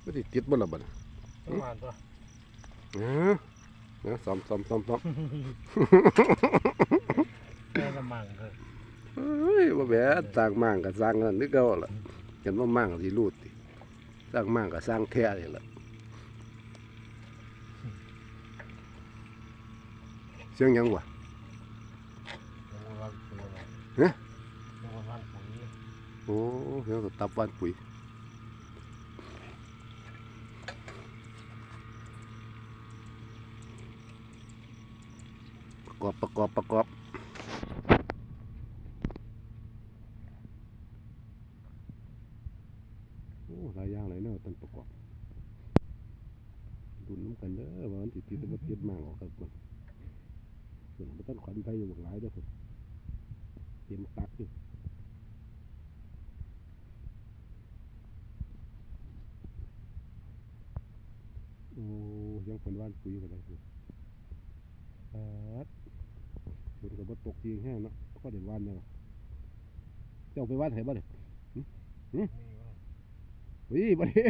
ไม่ได้ติดบ่ละบัดน่ะประมาณตัวเออเนะซ้อมซ้อมซ้อมซ้อมแม่ละมังเลยเฮ้ยว่าแหวะสร้างมั่งก็สร้างนั่นนึกเอาล่ะเห็นว่ามั่งก็สิรูดติสร้างมั่งก็สร้างแท้นี่ล่ะเสียงหยังวะยังวันปุ๋ยเลยฮะยังวันปุ๋ยโอ้เสียงก็ตับบ้านปุ๋ยประก อบประกอบประกอบโอ้หลายอย่างหลยแนวต้นประกอบดุนน้ำกันเด้อว่ามันติดติดบ่ติดมากออกครับมันส่วนมันต้นขวัญไปอยู่หลายเด้อพุ่นเต็มตักอยู่โอ้ยังฝนว่านปุ๋ยกันเลยคือปัดฝน กับตกจริงแห้งเนาะก็เดี๋ยวว่านเนี่ยเจ้าไปว่านไหนบ้างเนี่ยนี่ว่าวิ่งมาเด้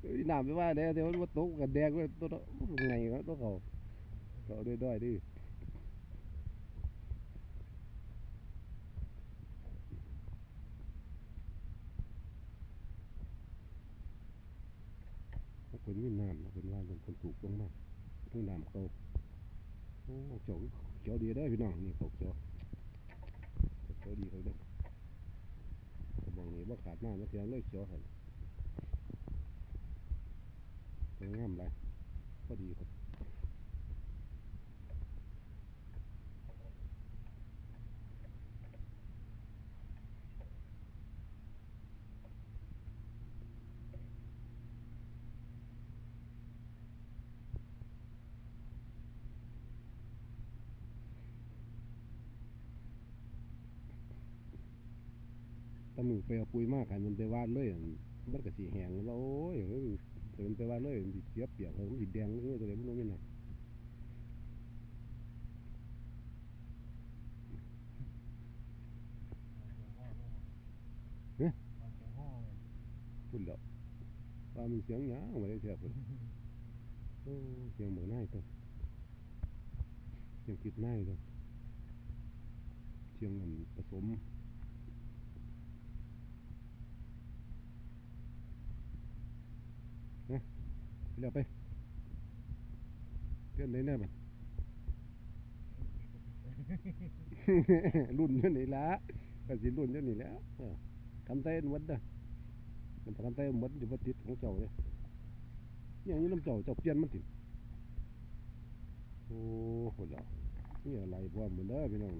เฮ้ยน้ำไปว่าเด้เดี๋ยวมันตกกันแดงเลยตัวเนาะไงวะตัวเขาเขาด้วยด้วยๆดิคนมีน้ำคนว่านเป็นคนถูกลงมากเพิ่งน้ำเขา โอ้เจ้าเจ้าดีได้พี่น้องนี่เขาเจ้าเจาดีเขาเด้อก็บองนี้ว่าขาดหน้ำมาเทียงเลยเขียวหันสวยงามเลยพอดีครับ แตะมือไปเอาปุ๋ยมากกันมันไปวาดเลยอั่นมันก็สีแห้งแล้วโอ้ยเอ้ยแต่มันไปวาดเลยมันสิเสียเปรียบมันสิแดงเลยตัวเดียวมันไม่น่ะพุ่นแล้วว่ามันเสียงหยังมาได้เสียพุ่นโอ้เสียงเหมือนนายตัวเสียงคิดนายตัวเสียงมันผสม นะไปแล้วไปเพื่อนไหนแน่บัดรุ่นอยู่นี่ละก็สิรุ่นอยู่นี่แล้วเออทำใจหมดเด้อมันทำใจหมดอยู่บ่ติดของเจ้าเลยเนี่ยอยู่น้ำเจ้าเจ้าเปลี่ยนมันติโอ้โหแล้วนี่อะไรพร้อมหมดเด้อพี่น้อง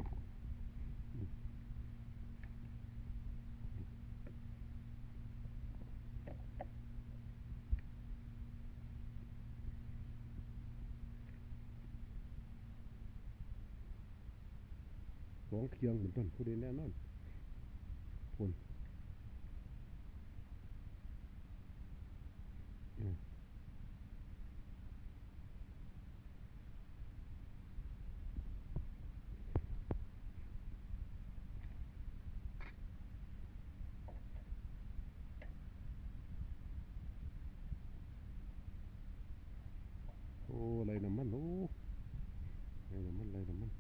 ส องเคียงเหมือนต้นผู้ใดแน่นอนคนอืมโอ้ไรน้ำมันโอ้ไรน้ำมันไรน้ำมัน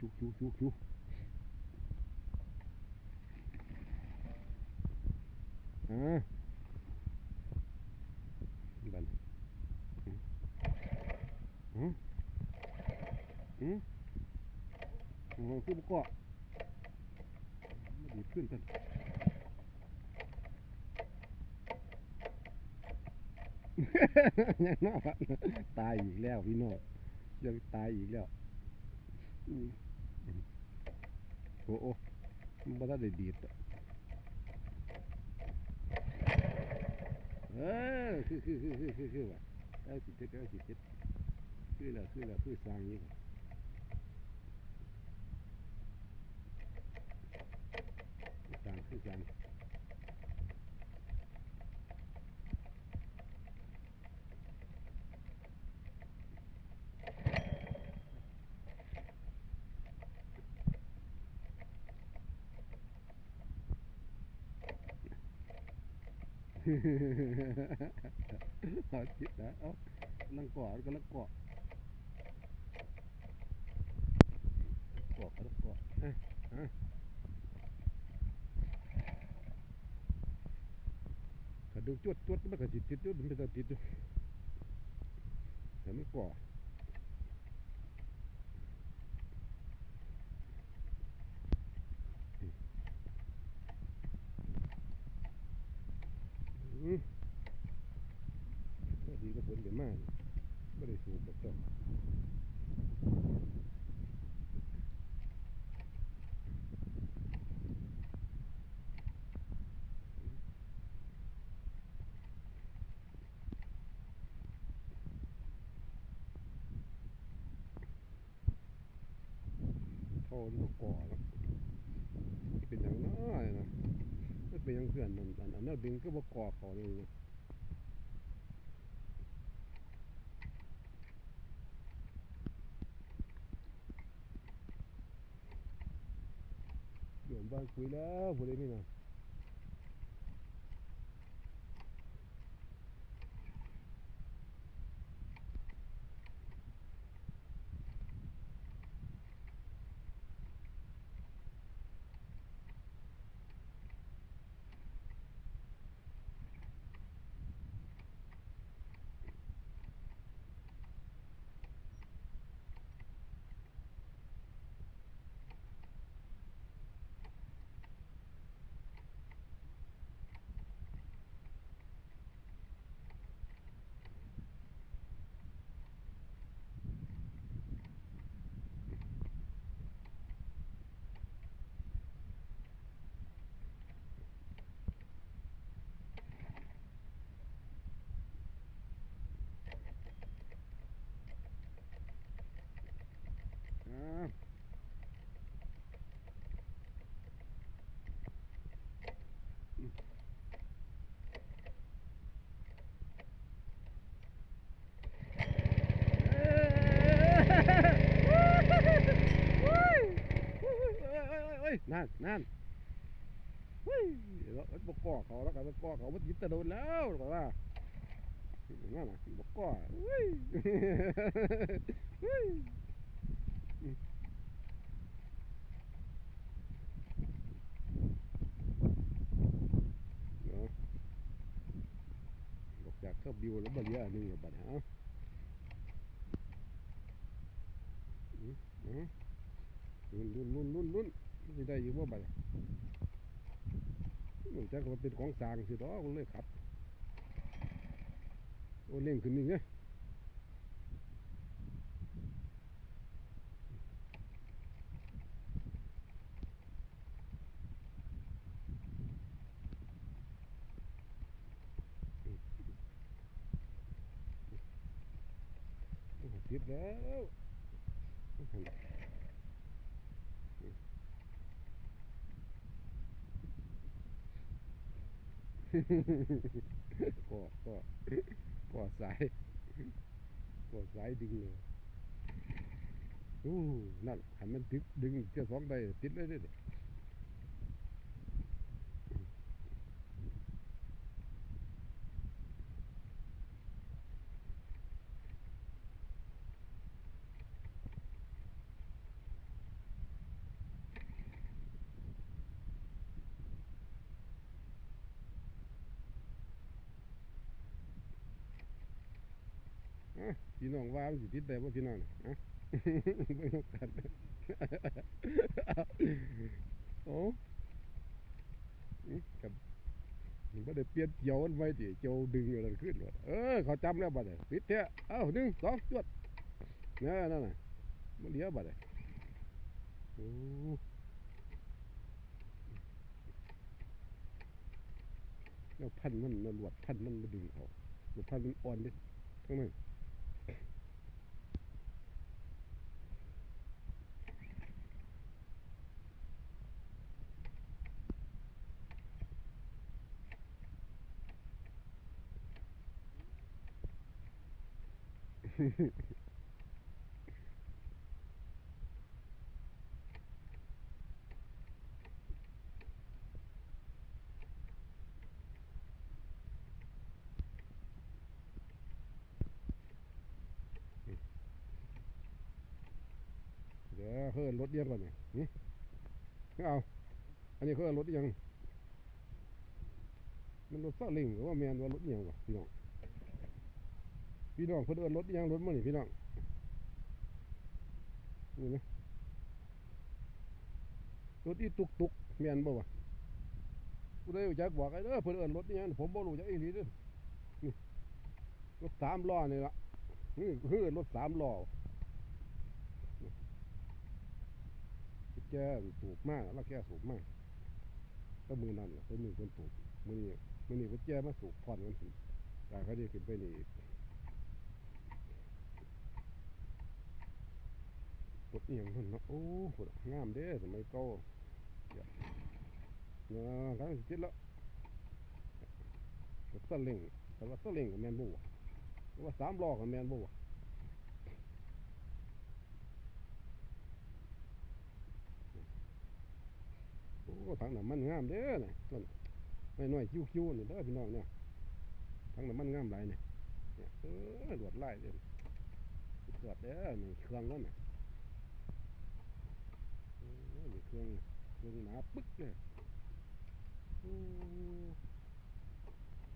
โอ้คิวคิวคิวคิวอ่าบันอืมอืมอืมคือบุกเกาะมาดีขึ้นกันยังน่าตายอีกแล้วพี่น้องยังตายอีกแล้ว อืมโอ้โอ้มันบ่ทันได้ดีดอะเออคือคือคือคือคือคือว่ะเอาสิเจ็ดเอาสิเจ็ดคือละคือละคือสร้างนี้ว่ะสร้างคือสร้าง เอาจิตนะเอานั่งกอดก็ลังกอดกอดก็ลังกออะอะถ้าดึงจวดจวดมันก็สิติดจวดมันไม่ต้องติดอยู่แต่ไม่กอดมพอดีก็ผลเดี๋ยวมากไม่ได้สูบกับเจ้า เขามันก่อแล้วเป็นอย่างน้อยนะมันเป็นอย่างเพื่อนมันอันอันนั้นดึงก็มาก่อเขาเลยนะเดี๋ยวบ้านคุยแล้วผู้ใดนี่นะอ้าว นั่นนั่นเฮ้ยแล้วบกกอเขาแล้วกันบกกอเขามันยิบตะโดนแล้วก็ว่านั่นน่ะบกกอเฮ้ยเฮ้ยากจากเข้าบิวแล้วบัดเดียวนี่บัดฮะอืมอืมลุ้นลุ้นลุ้นลุ้นลุ้น สิได้อยู่บ่บัดหนูจักว่าเป็นของสางสิดอกเลยครับโอ้เล่งขึ้นนี่ไงโอ้โหติดแล้ว ก็ก็ก็สายก็สายดึงเลยโอ้นั่นหันมันติดดึงเจ้าสองใบติดเลยเด้ พี่น้องว่ามันสิติดได้บ่พี่น้องน่ะอะไม่ต้องกันโอ้กับมันบ่ได้เปลี่ยนเกี่ยวมันไว้ติเกี่ยวดึงอะไรขึ้นวะเออเขาจำแล้วบัดนี้ติดแท้เอ้าหนึ่งสองจวดนั่นั่นน่ะมันเหลือบัดนี้โอ้แล้วพันมันน่ะลวดพันมันมาดึงเขาหลวดพันมันอ่อนดิข้างใน เดี๋ยวเฮือนรถเดียนก่อนเนี่ยนี่เอาอันนี้เฮือนรถยังมันรถซาเล้งหรือว่าแมนว่ารถยังวะพี่น้อง พี่น้องเพิ่นเอินรถเอียงรถมันนี่พี่น้องนี่ไหมรถอีตุกตุกแม่นบ่วะผู้ใดรู้จักบอกไอ้เด้อเพิ่นเอินรถเอียงผมบ่รู้จักอีหลีเด้อนี่รถสามล้อนี่ละนี่คือรถสามล้อแกสูบมากแล้วแกสูบมากก็มือนั่นเป็นมือคนสูบมือนี้มือนี้คนแกมาสูบพอนกันสิแต่เขาได้ขึ้นไปนี่อีก รถเอียงคนนะโอ้โหงามเด้สมัยเก่าเดี๋ยวเนาะกำลังสิติดแล้วรถสลิงแต่ว่าสลิงกับแมนบูหรือว่าสามล้อกับแมนบูโอ้ถังน้ำมันงามเด้อนี่ต้นไม่น้อยๆคิ้วๆนี่เด้อพี่น้องเนี่ยถังน้ำมันงามหลายเนี่ยเนี่ยเออหลวดลายเด้อสุดยอดเด้อนี่เครื่องแล้วเนี่ยโอ้นี่ เครื่องเครื่องหนาปึ๊กเลย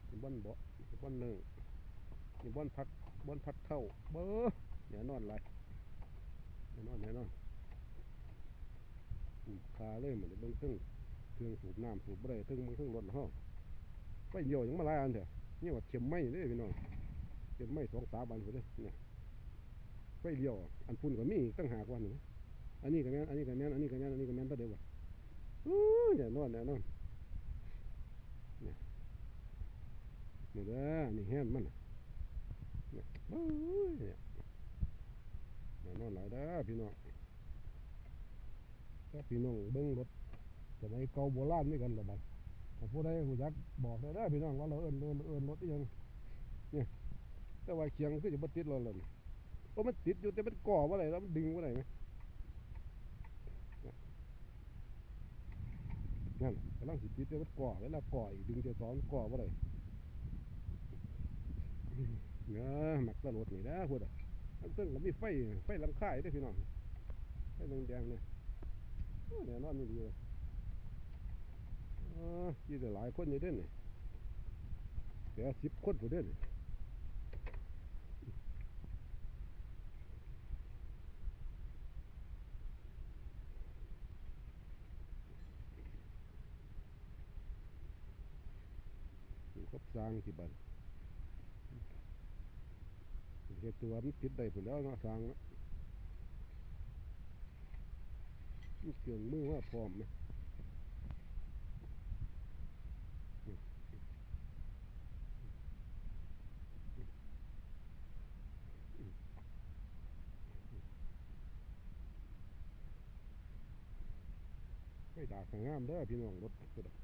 นี่บ้านเบาะนี่บ้านหนึ่งนี่บ้านพักบ้านพักเข้าเบ้อเนี่ยนอนไรแน่นอนแน่นอนอืมคาเลยเหมือนเบิ้งตึ้งเครื่องสูบน้ำสูบบ่ได้ถึงมันถึงรถเฮาไปเหี่ยวยังมาหลายอันเถอะนี่ว่าเข็มไม้เด้พี่น้องเข็มไม้สองสามอันพุ่นเด้อเนี่ยไปเลี้ยวอันพุ่นก็มีอีกตั้งหากว่านี่นะ อันนี้ก็แม่นอันนี้ก็แม่นอันนี้ก็แม่นอันนี้ก็แม่นตัวเดียวว่ะอู้เนี่ยนอนแน่นอนเนี่ยนี่เด้อนี่แฮนมันนะเนี่ยโอ้ยเนี่ยแน่นอนหลายเด้อพี่น้องถ้าพี่น้องเบิ่งรถสมัยเก่าโบราณนี่กันละบัดถ้าผู้ใดหูจักบอกได้เด้อพี่น้องว่าเราเอิ้นเอิ้นเอิ้นรถอีหยังเนี่ยแต่ว่าเคียงคือจะบ่ติดเราเลยโอ้มันติดอยู่แต่มันก่อบ่ได้แล้วมันดึงบ่ได้ไหมเนี่ย นั่นกำลังสิติดแต่มันก่อเวลาก่ออีกดึงเจะสอนก่อบ่ได้เนี่ยมักตะรถนี่นะพูดอะทั้งซึ่งก็มีไฟไฟลังคาอีกเด้พี่น้องไฟแดงๆเนี่ยโอ้แน่นอนนี่ดีเลยเออยี่แต่หลายคนอยู่เด้นี่เดี๋ยวสิบคนผู้เด้นี่ย กับสร้างที่บ้านเหตุตัวมันติดได้ผลแล้วเนาะสร้างเนาะมีเครื่องมือว่าพร้อมไหมไม่ด่าข้างงามเด้อพี่น้องรถก็ได้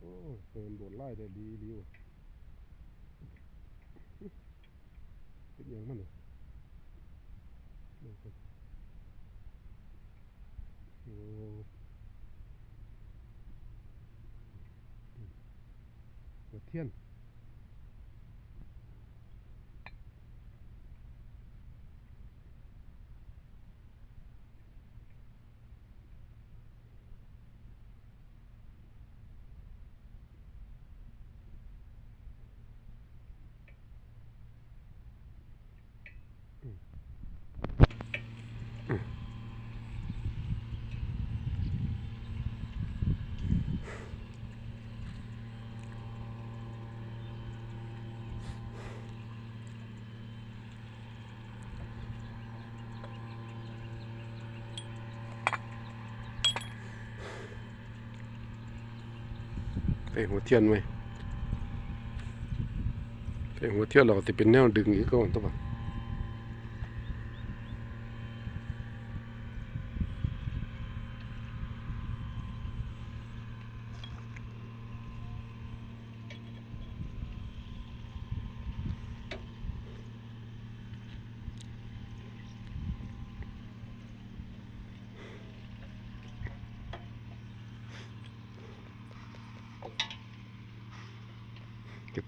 โอ้เติมโดดไล่ได้ดีดีว่ะเป็นยังมันเนี่ยโอ้หัวเทียน ส่หัวเทียนไหมไปหัวเทียนเราจะเป็นแนวดึงอีกก่อนตัวบ่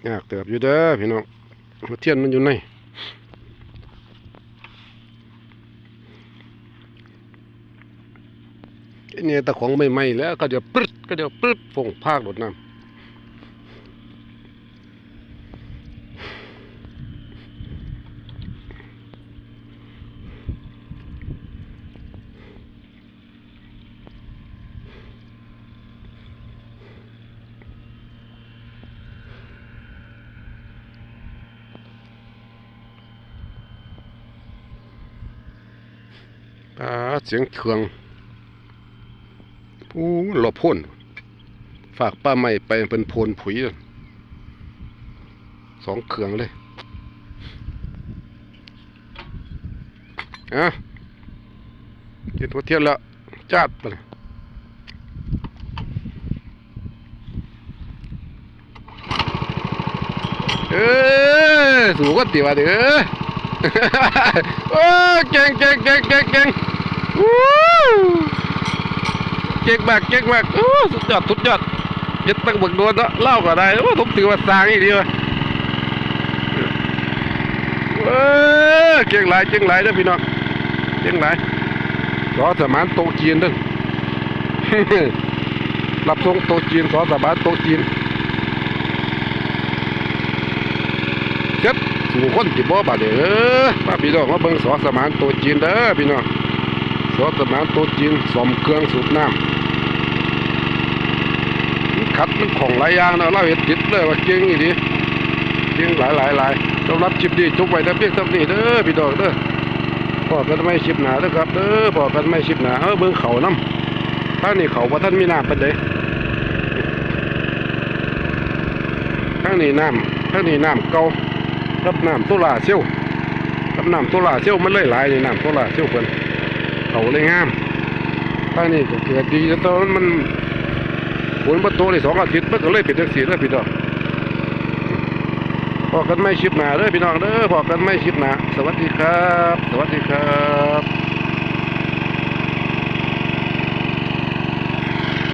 ยากเติบอยู่เด้อพี่น้องเทียนมันอยู่ในเนี่ยตะของไหม่ๆแล้วก็เดี๋ยวปึ๊ดก็เดี๋ยวปึ๊ดฟงภาคหลดน้ำ อ่าเสียงเครื่องโอ้หลบพ่น ฝากป้าใหม่ไปเป็นโพนผุยสองเครื่องเลยอะเจ็ดหัวเทียนล้วจัดไปเออสูงก็ตีว่าเด้อโอ้เก่งเก่งเก่งเก่งเก่ง เก่งมากเก่งมากโอ้สุดยอดสุดยอดเย็ดตั้งบักโดนเนาะเล่าก็ได้โอ้ผมถือว่าสร้างอีกดีวะเออเก่งหลายเก่งหลายเด้อพี่น้องเก่งหลายสอสมานโตจีนเด้อรับส่งโตจีนสอสมานโตจีนเจ็ดสู่คนที่บ่บาดเด้อป้าพี่น้องมาเบิ่งสอสมานตัวจีนเด้อพี่น้อง สอสมาตัวจีนสมเครื่องสูบน้ำมันขัดมันของหลายอย่างนะเราเห็นติดเลยว่าเก่งอีหลีเก่งหลายหลายหลายสำหรับคลิปนี้จบไว้แต่เพียงเท่านี้เด้อพี่น้องเด้อพอกันไม่คลิปหนาเด้อครับเด้อพอกันไม่คลิปหนาเออเบิ่งเขาน้ำถ้านี่เขาบ่ทันมีน้ำปานใดทางนี้น้ำทางนี้น้ำเก่ากับน้ำโซลาเซลล์กับน้ำโซลาร์เซลล์มันเลยหลายนี่น้ำโซลาเซลล์เพิ่น เขาเลยงามทางนี้ก็เกิดดีแล้วตอนมันฝนบ่ตกได้สองอาทิตย์มันก็เลยเป็นจังซี่เลยพี่น้องพอกันไม่ชิบหนาเด้อพี่น้องเด้อพอกันไม่ชิบหนาสวัสดีครับ สวัสดีครับ